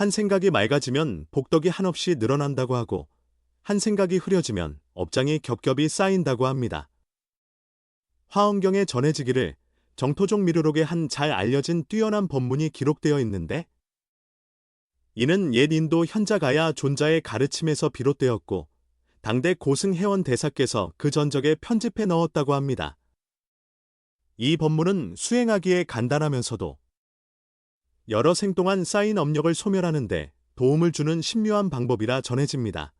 한 생각이 맑아지면 복덕이 한없이 늘어난다고 하고 한 생각이 흐려지면 업장이 겹겹이 쌓인다고 합니다. 화엄경에 전해지기를 정토종 미르록에 한잘 알려진 뛰어난 법문이 기록되어 있는데 이는 옛 인도 현자가야 존자의 가르침에서 비롯되었고 당대 고승 회원 대사께서 그 전적에 편집해 넣었다고 합니다. 이 법문은 수행하기에 간단하면서도 여러 생 동안 쌓인 업력을 소멸하는데 도움을 주는 신묘한 방법이라 전해집니다.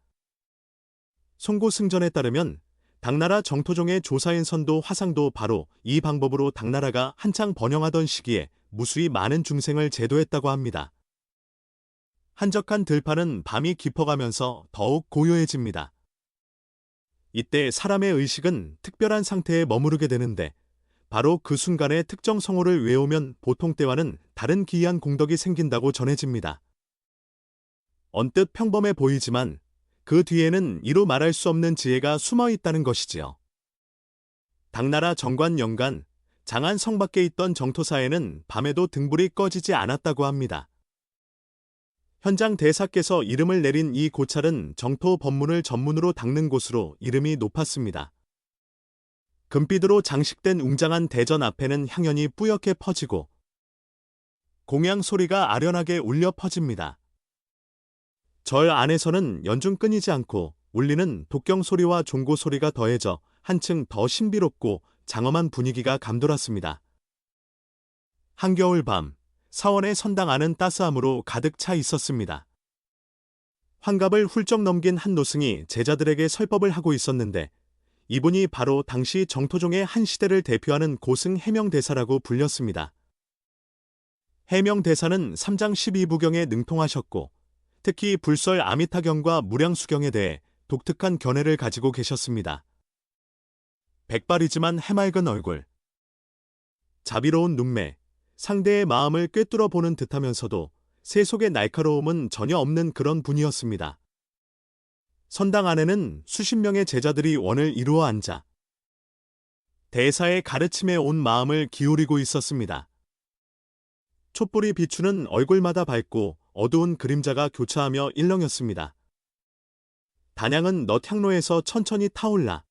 송고승전에 따르면 당나라 정토종의 조사인 선도 화상도 바로 이 방법으로 당나라가 한창 번영하던 시기에 무수히 많은 중생을 제도했다고 합니다. 한적한 들판은 밤이 깊어가면서 더욱 고요해집니다. 이때 사람의 의식은 특별한 상태에 머무르게 되는데 바로 그 순간에 특정 성호를 외우면 보통 때와는 다른 기이한 공덕이 생긴다고 전해집니다. 언뜻 평범해 보이지만 그 뒤에는 이루 말할 수 없는 지혜가 숨어 있다는 것이지요. 당나라 정관 영간 장안 성 밖에 있던 정토사에는 밤에도 등불이 꺼지지 않았다고 합니다. 현장 대사께서 이름을 내린 이 고찰은 정토 법문을 전문으로 닦는 곳으로 이름이 높았습니다. 금빛으로 장식된 웅장한 대전 앞에는 향연이 뿌옇게 퍼지고 공양 소리가 아련하게 울려 퍼집니다. 절 안에서는 연중 끊이지 않고 울리는 독경 소리와 종고 소리가 더해져 한층 더 신비롭고 장엄한 분위기가 감돌았습니다. 한겨울 밤, 사원의 선당 안은 따스함으로 가득 차 있었습니다. 환갑을 훌쩍 넘긴 한 노승이 제자들에게 설법을 하고 있었는데 이분이 바로 당시 정토종의 한 시대를 대표하는 고승 해명대사라고 불렸습니다. 해명대사는 3장 12부경에 능통하셨고 특히 불설 아미타경과 무량수경에 대해 독특한 견해를 가지고 계셨습니다. 백발이지만 해맑은 얼굴, 자비로운 눈매, 상대의 마음을 꿰뚫어 보는 듯하면서도 세속의 날카로움은 전혀 없는 그런 분이었습니다. 선당 안에는 수십 명의 제자들이 원을 이루어 앉아 대사의 가르침에 온 마음을 기울이고 있었습니다. 촛불이 비추는 얼굴마다 밝고 어두운 그림자가 교차하며 일렁였습니다. 단양은 넛향로에서 천천히 타올라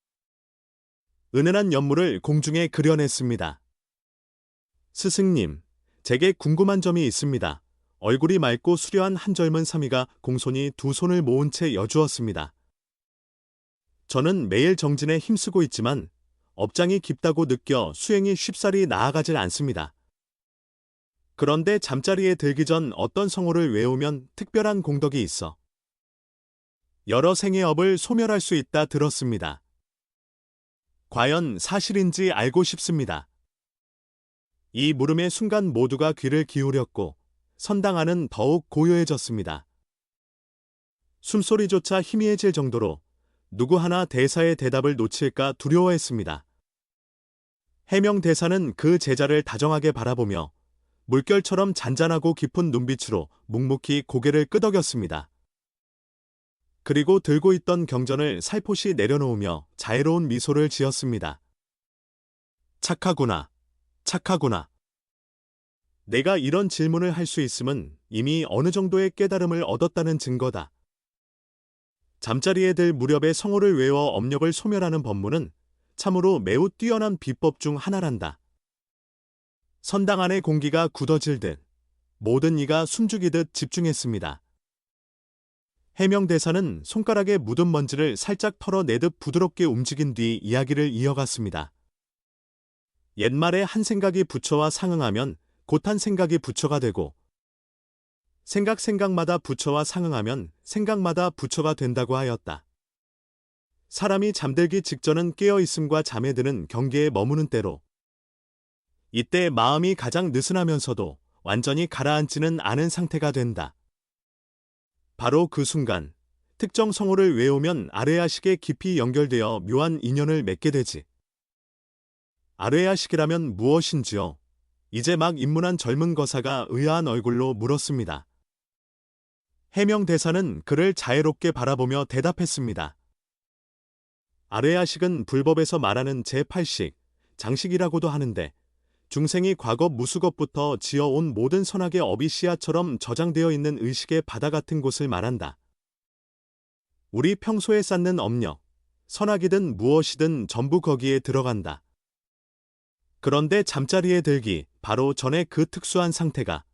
은은한 연물을 공중에 그려냈습니다. 스승님, 제게 궁금한 점이 있습니다. 얼굴이 맑고 수려한 한 젊은 사미가 공손히 두 손을 모은 채 여주었습니다. 저는 매일 정진에 힘쓰고 있지만 업장이 깊다고 느껴 수행이 쉽사리 나아가질 않습니다. 그런데 잠자리에 들기 전 어떤 성호를 외우면 특별한 공덕이 있어 여러 생의 업을 소멸할 수 있다 들었습니다. 과연 사실인지 알고 싶습니다. 이 물음의 순간 모두가 귀를 기울였고 선당 안은 더욱 고요해졌습니다. 숨소리조차 희미해질 정도로 누구 하나 대사의 대답을 놓칠까 두려워했습니다. 해명 대사는 그 제자를 다정하게 바라보며 물결처럼 잔잔하고 깊은 눈빛으로 묵묵히 고개를 끄덕였습니다. 그리고 들고 있던 경전을 살포시 내려놓으며 자애로운 미소를 지었습니다. 착하구나, 착하구나. 내가 이런 질문을 할 수 있음은 이미 어느 정도의 깨달음을 얻었다는 증거다. 잠자리에 들 무렵에 성호를 외워 업력을 소멸하는 법문은 참으로 매우 뛰어난 비법 중 하나란다. 선당 안의 공기가 굳어질 듯 모든 이가 숨죽이듯 집중했습니다. 해명대사는 손가락에 묻은 먼지를 살짝 털어내듯 부드럽게 움직인 뒤 이야기를 이어갔습니다. 옛말에 한 생각이 부처와 상응하면 곧 한 생각이 부처가 되고 생각 생각마다 부처와 상응하면 생각마다 부처가 된다고 하였다. 사람이 잠들기 직전은 깨어있음과 잠에 드는 경계에 머무는 때로 이때 마음이 가장 느슨하면서도 완전히 가라앉지는 않은 상태가 된다. 바로 그 순간 특정 성호를 외우면 아레아식에 깊이 연결되어 묘한 인연을 맺게 되지. 아레아식이라면 무엇인지요? 이제 막 입문한 젊은 거사가 의아한 얼굴로 물었습니다. 해명 대사는 그를 자애롭게 바라보며 대답했습니다. 아레아식은 불법에서 말하는 제8식, 장식이라고도 하는데 중생이 과거 무수겁부터 지어온 모든 선악의 업이 씨앗처럼 저장되어 있는 의식의 바다 같은 곳을 말한다. 우리 평소에 쌓는 업력, 선악이든 무엇이든 전부 거기에 들어간다. 그런데 잠자리에 들기, 바로 전에 그 특수한 상태가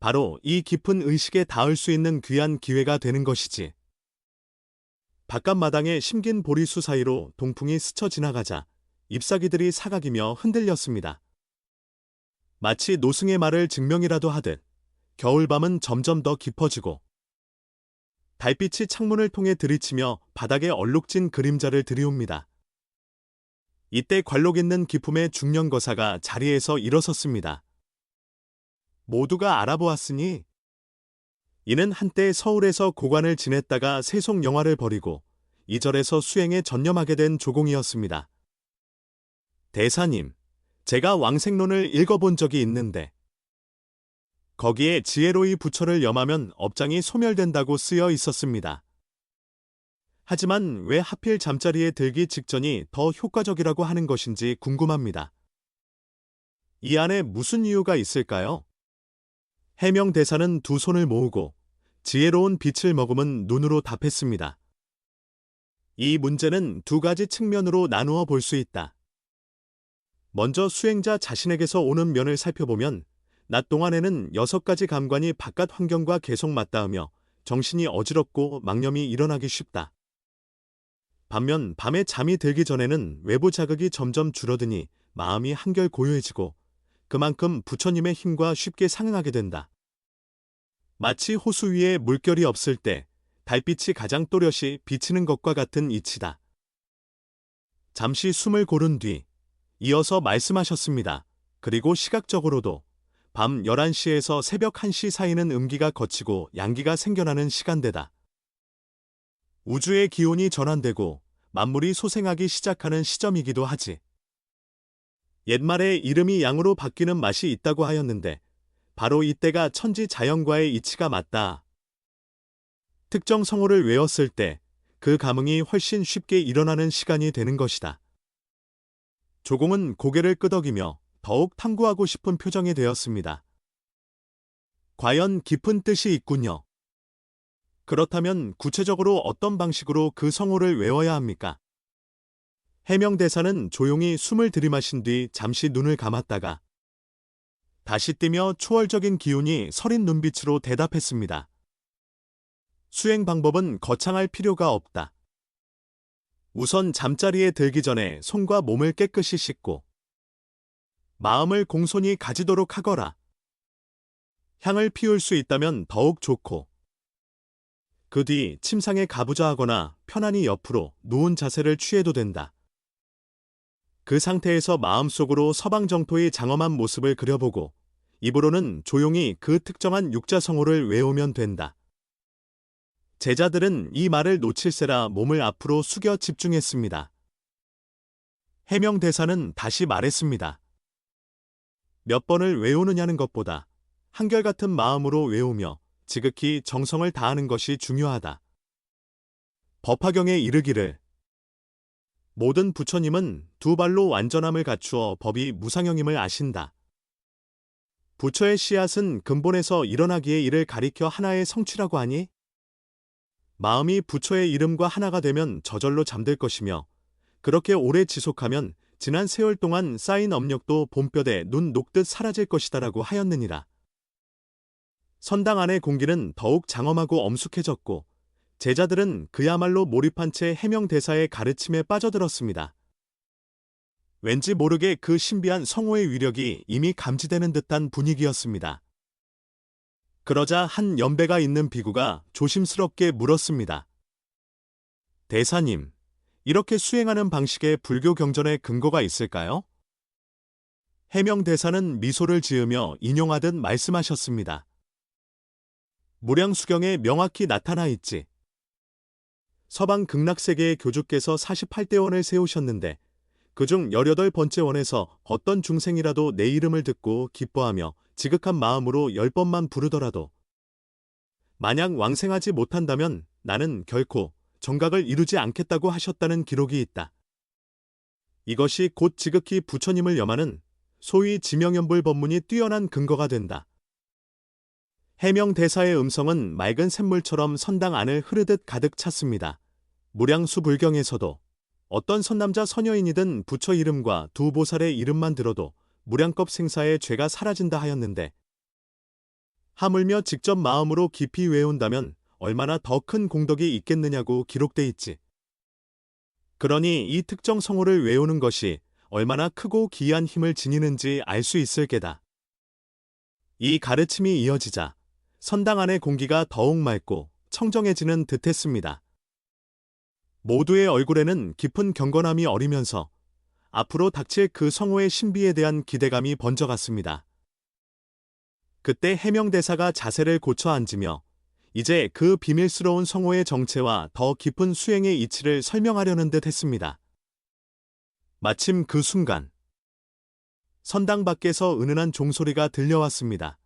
바로 이 깊은 의식에 닿을 수 있는 귀한 기회가 되는 것이지. 바깥 마당에 심긴 보리수 사이로 동풍이 스쳐 지나가자 잎사귀들이 사각이며 흔들렸습니다. 마치 노승의 말을 증명이라도 하듯 겨울밤은 점점 더 깊어지고 달빛이 창문을 통해 들이치며 바닥에 얼룩진 그림자를 들이옵니다. 이때 관록 있는 기품의 중년거사가 자리에서 일어섰습니다. 모두가 알아보았으니 이는 한때 서울에서 고관을 지냈다가 세속 영화를 버리고 이절에서 수행에 전념하게 된 조공이었습니다. 대사님, 제가 왕생론을 읽어본 적이 있는데 거기에 지혜로이 부처를 염하면 업장이 소멸된다고 쓰여 있었습니다. 하지만 왜 하필 잠자리에 들기 직전이 더 효과적이라고 하는 것인지 궁금합니다. 이 안에 무슨 이유가 있을까요? 해명 대사는 두 손을 모으고 지혜로운 빛을 머금은 눈으로 답했습니다. 이 문제는 두 가지 측면으로 나누어 볼 수 있다. 먼저 수행자 자신에게서 오는 면을 살펴보면 낮 동안에는 여섯 가지 감관이 바깥 환경과 계속 맞닿으며 정신이 어지럽고 망념이 일어나기 쉽다. 반면 밤에 잠이 들기 전에는 외부 자극이 점점 줄어드니 마음이 한결 고요해지고 그만큼 부처님의 힘과 쉽게 상응하게 된다. 마치 호수 위에 물결이 없을 때 달빛이 가장 또렷이 비치는 것과 같은 이치다. 잠시 숨을 고른 뒤 이어서 말씀하셨습니다. 그리고 시각적으로도 밤 11시에서 새벽 1시 사이는 음기가 거치고 양기가 생겨나는 시간대다. 우주의 기온이 전환되고 만물이 소생하기 시작하는 시점이기도 하지. 옛말에 이름이 양으로 바뀌는 맛이 있다고 하였는데 바로 이때가 천지 자연과의 이치가 맞다. 특정 성호를 외웠을 때 그 감흥이 훨씬 쉽게 일어나는 시간이 되는 것이다. 조공은 고개를 끄덕이며 더욱 탐구하고 싶은 표정이 되었습니다. 과연 깊은 뜻이 있군요. 그렇다면 구체적으로 어떤 방식으로 그 성호를 외워야 합니까? 해명대사는 조용히 숨을 들이마신 뒤 잠시 눈을 감았다가 다시 뜨며 초월적인 기운이 서린 눈빛으로 대답했습니다. 수행 방법은 거창할 필요가 없다. 우선 잠자리에 들기 전에 손과 몸을 깨끗이 씻고 마음을 공손히 가지도록 하거라. 향을 피울 수 있다면 더욱 좋고 그 뒤 침상에 가부좌하거나 편안히 옆으로 누운 자세를 취해도 된다. 그 상태에서 마음속으로 서방 정토의 장엄한 모습을 그려보고 입으로는 조용히 그 특정한 육자성호를 외우면 된다. 제자들은 이 말을 놓칠세라 몸을 앞으로 숙여 집중했습니다. 해명 대사는 다시 말했습니다. 몇 번을 외우느냐는 것보다 한결같은 마음으로 외우며 지극히 정성을 다하는 것이 중요하다. 법화경에 이르기를 모든 부처님은 두 발로 완전함을 갖추어 법이 무상형임을 아신다. 부처의 씨앗은 근본에서 일어나기에 이를 가리켜 하나의 성취라고 하니 마음이 부처의 이름과 하나가 되면 저절로 잠들 것이며 그렇게 오래 지속하면 지난 세월 동안 쌓인 업력도 봄볕에 눈 녹듯 사라질 것이다라고 하였느니라. 선당 안의 공기는 더욱 장엄하고 엄숙해졌고 제자들은 그야말로 몰입한 채 해명 대사의 가르침에 빠져들었습니다. 왠지 모르게 그 신비한 성호의 위력이 이미 감지되는 듯한 분위기였습니다. 그러자 한 연배가 있는 비구가 조심스럽게 물었습니다. 대사님, 이렇게 수행하는 방식에 불교 경전에 근거가 있을까요? 해명 대사는 미소를 지으며 인용하듯 말씀하셨습니다. 무량수경에 명확히 나타나 있지. 서방 극락세계의 교주께서 48대원을 세우셨는데 그중 18번째 원에서 어떤 중생이라도 내 이름을 듣고 기뻐하며 지극한 마음으로 열 번만 부르더라도 만약 왕생하지 못한다면 나는 결코 정각을 이루지 않겠다고 하셨다는 기록이 있다. 이것이 곧 지극히 부처님을 염하는 소위 지명연불 법문이 뛰어난 근거가 된다. 해명 대사의 음성은 맑은 샘물처럼 선당 안을 흐르듯 가득 찼습니다. 무량수 불경에서도 어떤 선남자 선여인이든 부처 이름과 두 보살의 이름만 들어도 무량겁 생사의 죄가 사라진다 하였는데 하물며 직접 마음으로 깊이 외운다면 얼마나 더 큰 공덕이 있겠느냐고 기록돼 있지. 그러니 이 특정 성호를 외우는 것이 얼마나 크고 기이한 힘을 지니는지 알 수 있을 게다. 이 가르침이 이어지자 선당 안의 공기가 더욱 맑고 청정해지는 듯했습니다. 모두의 얼굴에는 깊은 경건함이 어리면서 앞으로 닥칠 그 성호의 신비에 대한 기대감이 번져갔습니다. 그때 해명대사가 자세를 고쳐 앉으며 이제 그 비밀스러운 성호의 정체와 더 깊은 수행의 이치를 설명하려는 듯 했습니다. 마침 그 순간 선당 밖에서 은은한 종소리가 들려왔습니다.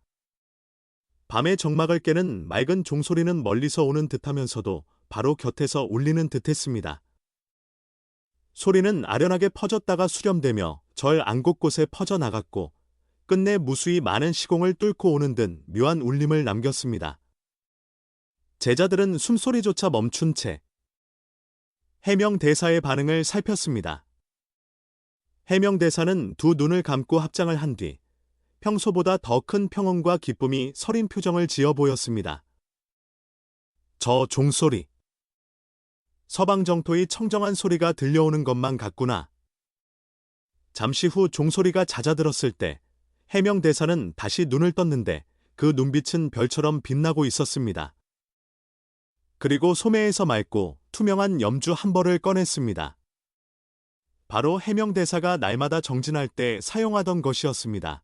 밤의 정막을 깨는 맑은 종소리는 멀리서 오는 듯하면서도 바로 곁에서 울리는 듯했습니다. 소리는 아련하게 퍼졌다가 수렴되며 절 안 곳곳에 퍼져나갔고 끝내 무수히 많은 시공을 뚫고 오는 듯 묘한 울림을 남겼습니다. 제자들은 숨소리조차 멈춘 채 해명 대사의 반응을 살폈습니다. 해명 대사는 두 눈을 감고 합장을 한 뒤 평소보다 더 큰 평온과 기쁨이 서린 표정을 지어 보였습니다. 저 종소리. 서방 정토의 청정한 소리가 들려오는 것만 같구나. 잠시 후 종소리가 잦아들었을 때 해명 대사는 다시 눈을 떴는데 그 눈빛은 별처럼 빛나고 있었습니다. 그리고 소매에서 맑고 투명한 염주 한 벌을 꺼냈습니다. 바로 해명 대사가 날마다 정진할 때 사용하던 것이었습니다.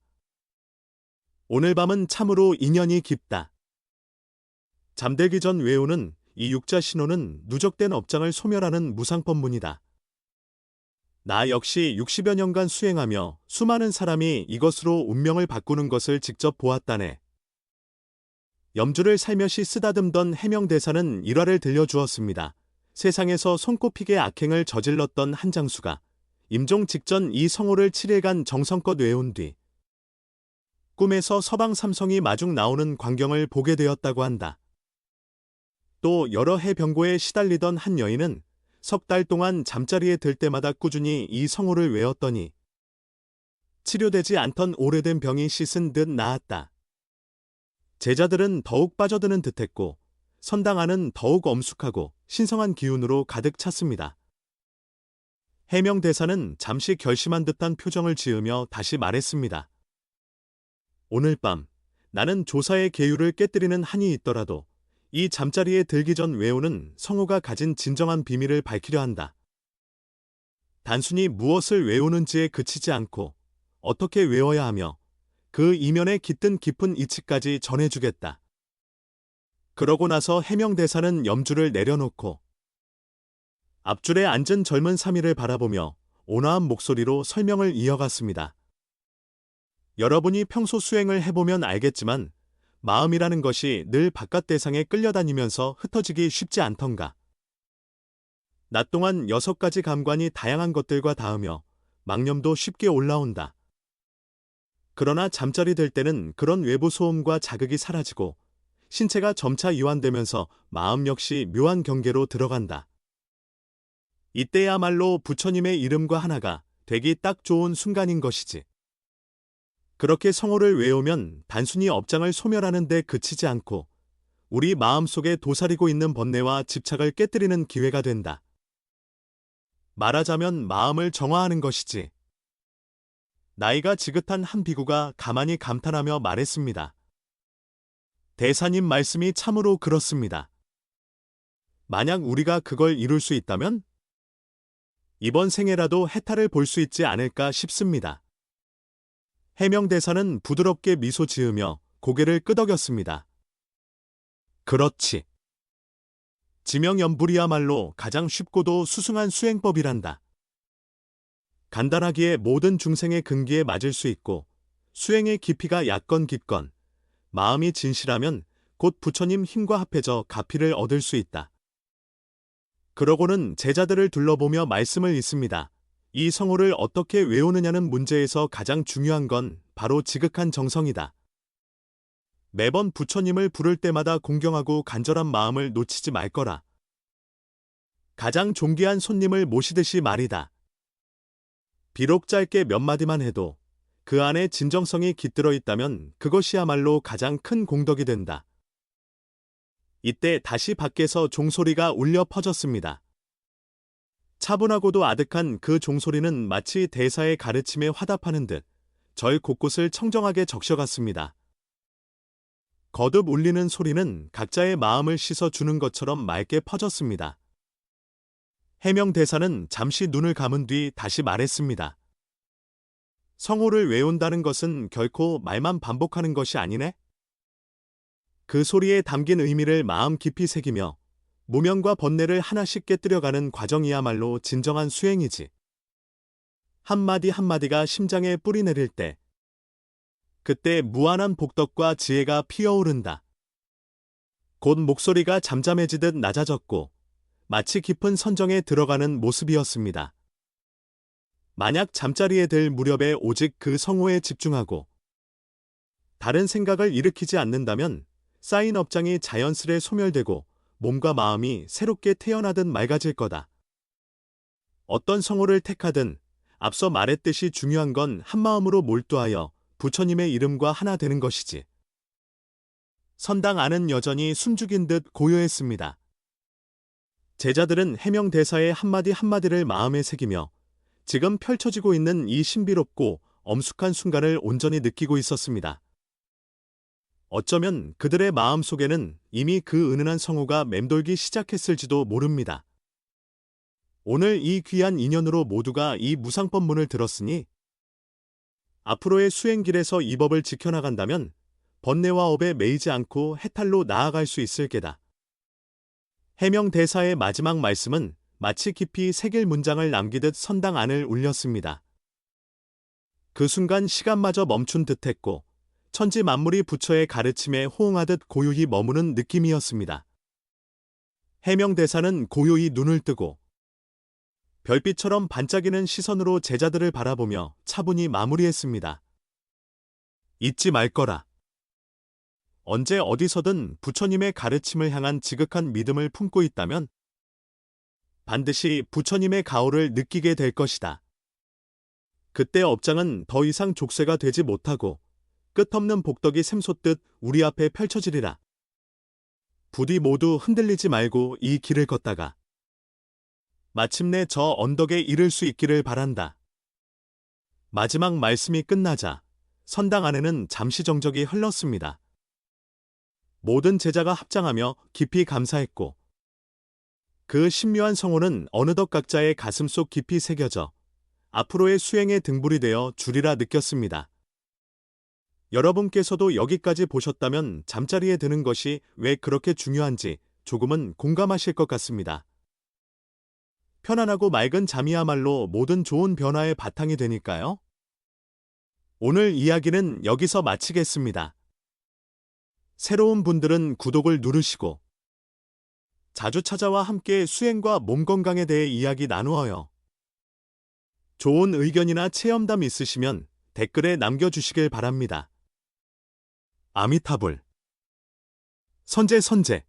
오늘 밤은 참으로 인연이 깊다. 잠들기 전 외우는 이 육자 신호는 누적된 업장을 소멸하는 무상법문이다. 나 역시 60여 년간 수행하며 수많은 사람이 이것으로 운명을 바꾸는 것을 직접 보았다네. 염주를 살며시 쓰다듬던 해명대사는 일화를 들려주었습니다. 세상에서 손꼽히게 악행을 저질렀던 한 장수가 임종 직전 이 성호를 7일간 정성껏 외운 뒤 꿈에서 서방 삼성이 마중 나오는 광경을 보게 되었다고 한다. 또 여러 해 병고에 시달리던 한 여인은 석 달 동안 잠자리에 들 때마다 꾸준히 이 성호를 외웠더니 치료되지 않던 오래된 병이 씻은 듯 나았다. 제자들은 더욱 빠져드는 듯했고 선당 안은 더욱 엄숙하고 신성한 기운으로 가득 찼습니다. 해명 대사는 잠시 결심한 듯한 표정을 지으며 다시 말했습니다. 오늘 밤 나는 조사의 계율을 깨뜨리는 한이 있더라도 이 잠자리에 들기 전 외우는 성우가 가진 진정한 비밀을 밝히려 한다. 단순히 무엇을 외우는지에 그치지 않고 어떻게 외워야 하며 그 이면에 깃든 깊은 이치까지 전해주겠다. 그러고 나서 해명대사는 염주를 내려놓고 앞줄에 앉은 젊은 사미를 바라보며 온화한 목소리로 설명을 이어갔습니다. 여러분이 평소 수행을 해보면 알겠지만 마음이라는 것이 늘 바깥 대상에 끌려다니면서 흩어지기 쉽지 않던가. 낮 동안 여섯 가지 감관이 다양한 것들과 닿으며 망념도 쉽게 올라온다. 그러나 잠자리 들 때는 그런 외부 소음과 자극이 사라지고 신체가 점차 이완되면서 마음 역시 묘한 경계로 들어간다. 이때야말로 부처님의 이름과 하나가 되기 딱 좋은 순간인 것이지. 그렇게 성호를 외우면 단순히 업장을 소멸하는 데 그치지 않고 우리 마음속에 도사리고 있는 번뇌와 집착을 깨뜨리는 기회가 된다. 말하자면 마음을 정화하는 것이지. 나이가 지긋한 한 비구가 가만히 감탄하며 말했습니다. 대사님 말씀이 참으로 그렇습니다. 만약 우리가 그걸 이룰 수 있다면 이번 생애라도 해탈을 볼 수 있지 않을까 싶습니다. 해명대사는 부드럽게 미소 지으며 고개를 끄덕였습니다. 그렇지. 지명연불이야말로 가장 쉽고도 수승한 수행법이란다. 간단하기에 모든 중생의 근기에 맞을 수 있고 수행의 깊이가 얕건 깊건 마음이 진실하면 곧 부처님 힘과 합해져 가피를 얻을 수 있다. 그러고는 제자들을 둘러보며 말씀을 잇습니다. 이 성호를 어떻게 외우느냐는 문제에서 가장 중요한 건 바로 지극한 정성이다. 매번 부처님을 부를 때마다 공경하고 간절한 마음을 놓치지 말 거라. 가장 존귀한 손님을 모시듯이 말이다. 비록 짧게 몇 마디만 해도 그 안에 진정성이 깃들어 있다면 그것이야말로 가장 큰 공덕이 된다. 이때 다시 밖에서 종소리가 울려 퍼졌습니다. 차분하고도 아득한 그 종소리는 마치 대사의 가르침에 화답하는 듯 절 곳곳을 청정하게 적셔갔습니다. 거듭 울리는 소리는 각자의 마음을 씻어주는 것처럼 맑게 퍼졌습니다. 해명 대사는 잠시 눈을 감은 뒤 다시 말했습니다. 성호를 외운다는 것은 결코 말만 반복하는 것이 아니네? 그 소리에 담긴 의미를 마음 깊이 새기며 무명과 번뇌를 하나씩 깨뜨려가는 과정이야말로 진정한 수행이지. 한마디 한마디가 심장에 뿌리 내릴 때, 그때 무한한 복덕과 지혜가 피어오른다. 곧 목소리가 잠잠해지듯 낮아졌고, 마치 깊은 선정에 들어가는 모습이었습니다. 만약 잠자리에 들 무렵에 오직 그 성호에 집중하고, 다른 생각을 일으키지 않는다면 쌓인 업장이 자연스레 소멸되고 몸과 마음이 새롭게 태어나듯 맑아질 거다. 어떤 성호를 택하든 앞서 말했듯이 중요한 건 한마음으로 몰두하여 부처님의 이름과 하나 되는 것이지. 선당 안은 여전히 숨죽인 듯 고요했습니다. 제자들은 해명 대사의 한마디 한마디를 마음에 새기며 지금 펼쳐지고 있는 이 신비롭고 엄숙한 순간을 온전히 느끼고 있었습니다. 어쩌면 그들의 마음 속에는 이미 그 은은한 성우가 맴돌기 시작했을지도 모릅니다. 오늘 이 귀한 인연으로 모두가 이 무상법문을 들었으니 앞으로의 수행길에서 이 법을 지켜나간다면 번뇌와 업에 매이지 않고 해탈로 나아갈 수 있을 게다. 해명 대사의 마지막 말씀은 마치 깊이 새길 문장을 남기듯 선당 안을 울렸습니다. 그 순간 시간마저 멈춘 듯했고 천지 만물이 부처의 가르침에 호응하듯 고요히 머무는 느낌이었습니다. 해명 대사는 고요히 눈을 뜨고 별빛처럼 반짝이는 시선으로 제자들을 바라보며 차분히 마무리했습니다. 잊지 말 거라. 언제 어디서든 부처님의 가르침을 향한 지극한 믿음을 품고 있다면 반드시 부처님의 가호를 느끼게 될 것이다. 그때 업장은 더 이상 족쇄가 되지 못하고 끝없는 복덕이 샘솟듯 우리 앞에 펼쳐지리라. 부디 모두 흔들리지 말고 이 길을 걷다가 마침내 저 언덕에 이를 수 있기를 바란다. 마지막 말씀이 끝나자 선당 안에는 잠시 정적이 흘렀습니다. 모든 제자가 합장하며 깊이 감사했고 그 신묘한 성호는 어느덧 각자의 가슴속 깊이 새겨져 앞으로의 수행의 등불이 되어 주리라 느꼈습니다. 여러분께서도 여기까지 보셨다면 잠자리에 드는 것이 왜 그렇게 중요한지 조금은 공감하실 것 같습니다. 편안하고 맑은 잠이야말로 모든 좋은 변화의 바탕이 되니까요. 오늘 이야기는 여기서 마치겠습니다. 새로운 분들은 구독을 누르시고 자주 찾아와 함께 수행과 몸 건강에 대해 이야기 나누어요. 좋은 의견이나 체험담 있으시면 댓글에 남겨주시길 바랍니다. 아미타불. 선제 선제